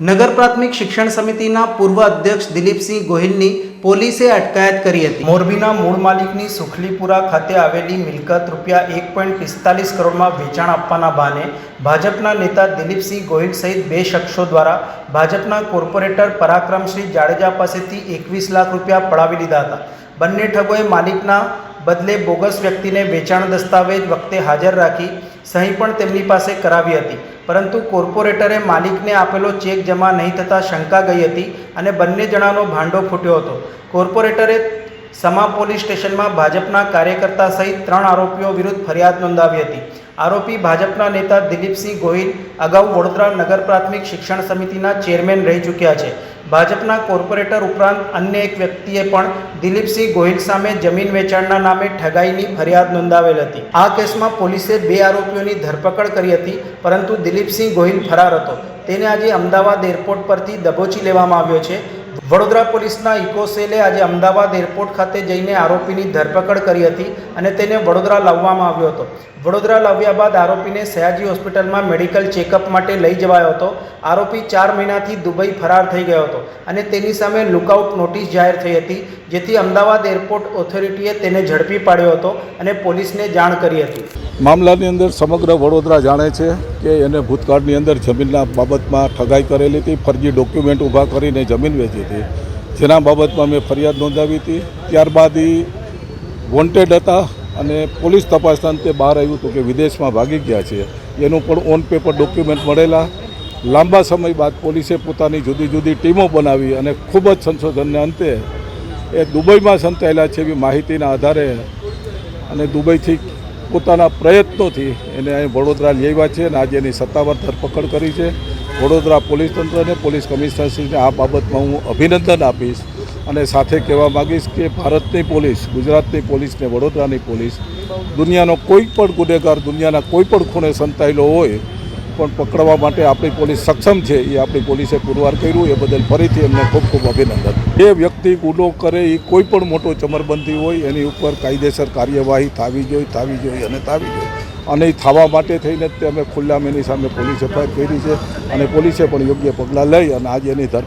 નગર પ્રાથમિક શિક્ષણ સમિતિના પૂર્વ અધ્યક્ષ દિલીપસિંહ ગોહિલની પોલીસે અટકાયત કરી હતી. મોરબીના મૂળ માલિકની સુખલીપુરા ખાતે આવેલી મિલકત રૂપિયા એક પોઈન્ટ પિસ્તાલીસ કરોડમાં વેચાણ આપવાના બહાને ભાજપના નેતા દિલીપસિંહ ગોહિલ સહિત બે શખ્સો દ્વારા ભાજપના કોર્પોરેટર પરાક્રમસિંહ જાડેજા પાસેથી એકવીસ લાખ રૂપિયા પડાવી લીધા હતા. બંને ઠગોએ માલિકના બદલે બોગસ વ્યક્તિને વેચાણ દસ્તાવેજ વખતે હાજર રાખી સહી પણ તેમની પાસે કરાવી હતી. પરંતુ કોર્પોરેટરે માલિકને આપેલો ચેક જમા નહીં થતાં શંકા ગઈ હતી અને બંને જણાનો ભાંડો ફૂટ્યો હતો. કોર્પોરેટરે સમા પોલીસ સ્ટેશનમાં ભાજપના કાર્યકર્તા સહિત ત્રણ આરોપીઓ વિરુદ્ધ ફરિયાદ નોંધાવી હતી. આરોપી ભાજપના નેતા દિલીપસિંહ ગોહિલ અગાઉ વડોદરા નગર પ્રાથમિક શિક્ષણ સમિતિના ચેરમેન રહી ચૂક્યા છે. ભાજપના કોર્પોરેટર ઉપરાંત અન્ય એક વ્યક્તિએ પણ દિલીપસિંહ ગોહિલ સામે જમીન વેચાણના નામે ઠગાઈની ફરિયાદ નોંધાવેલ હતી. આ કેસમાં પોલીસે બે આરોપીઓની ધરપકડ કરી હતી, પરંતુ દિલીપસિંહ ગોહિલ ફરાર હતો. તેને આજે અમદાવાદ એરપોર્ટ પરથી દબોચી લેવામાં આવ્યો છે. વડોદરા પોલીસના ઇકો સેલે આજે અમદાવાદ એરપોર્ટ ખાતે જઈને આરોપીની ધરપકડ કરી હતી અને તેને વડોદરા લાવવામાં આવ્યો હતો. વડોદરા લાવ્યા બાદ આરોપીને સયાજી હોસ્પિટલમાં મેડિકલ ચેકઅપ માટે લઈ જવાયો હતો. આરોપી ચાર મહિનાથી દુબઈ ફરાર થઈ ગયો હતો અને તેની સામે લુકઆઉટ નોટિસ જાહેર થઈ હતી, જેથી અમદાવાદ એરપોર્ટ ઓથોરિટીએ તેને ઝડપી પાડ્યો હતો અને પોલીસને જાણ કરી હતી. મામલાની અંદર સમગ્ર વડોદરા જાણે છે કે એને ભૂતકાળની અંદર જમીનના બાબતમાં ઠગાઈ કરેલી હતી, ફરજી ડોક્યુમેન્ટ ઊભા કરીને જમીન વેચી હતી. જેના બાબતમાં મેં ફરિયાદ નોંધાવી હતી. ત્યારબાદ એ વોન્ટેડ હતા અને પોલીસ તપાસના અંતે બહાર આવ્યું હતું કે વિદેશમાં ભાગી ગયા છે. એનું પણ ઓન પેપર ડોક્યુમેન્ટ મળેલા. લાંબા સમય બાદ પોલીસે પોતાની જુદી જુદી ટીમો બનાવી અને ખૂબ જ સંશોધનને અંતે એ દુબઈમાં સંતાયેલા છે એવી માહિતીના આધારે અને દુબઈથી પોતાના પ્રયત્નોથી એને અહીં વડોદરા લઈ આવ્યા છે અને આજે એની સત્તાવાર ધરપકડ કરી છે. વડોદરા પોલીસ તંત્રને પોલીસ કમિશનરશ્રીને આ બાબતમાં હું અભિનંદન આપીશ અને સાથે કહેવા માગીશ કે ભારતની પોલીસ, ગુજરાતની પોલીસ ને વડોદરાની પોલીસ દુનિયાનો કોઈ પણ ગુનેગાર, દુનિયાના કોઈ પણ ખૂણે સંતાયેલો હોય પણ પકડવા માટે આપણી પોલીસ સક્ષમ છે. એ આપણી પોલીસે પુરવાર કર્યું. એ બદલ ફરીથી એમને ખૂબ ખૂબ અભિનંદન. એ વ્યક્તિ ગુનો કરે, એ કોઈ પણ મોટો ચમરબંધી હોય, એની ઉપર કાયદેસર કાર્યવાહી થવી જોઈએ થવી જોઈએ અને થવી જોઈએ. અને એ થવા માટે થઈને જ અમે ખુલ્લામ એની સામે પોલીસ એફઆઈઆર કરી છે અને પોલીસે પણ યોગ્ય પગલાં લઈ અને આજે એની ધર